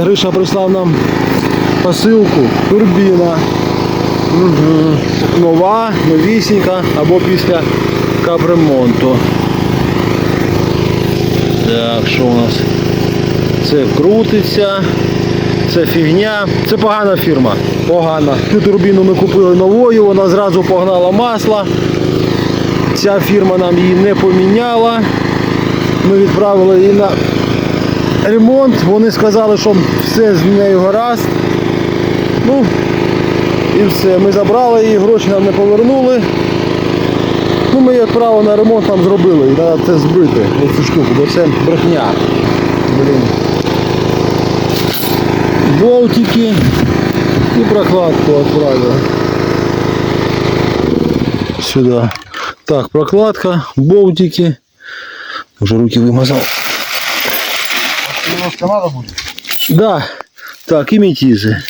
Гриша прислав нам посилку, турбіна. Угу. Нова, новісінька або після капремонту. Так, що у нас? Це крутиться, це фігня. Це погана фірма. Погана. Цю турбіну ми купили новою, вона зразу погнала масло. Ця фірма нам її не поміняла. Ми відправили її на ремонт. Вони сказали, що все з нею гаразд. Ну, і все. Ми забрали її, гроші нам не повернули. Ну, ми як право на ремонт нам зробили. І треба це збити, оцю штуку, бо це брехня. Блін. Болтики і прокладку відправили. Сюди. Так, прокладка, болтики. Вже руки вимазав. Надо будет. Да. Так, і метізи.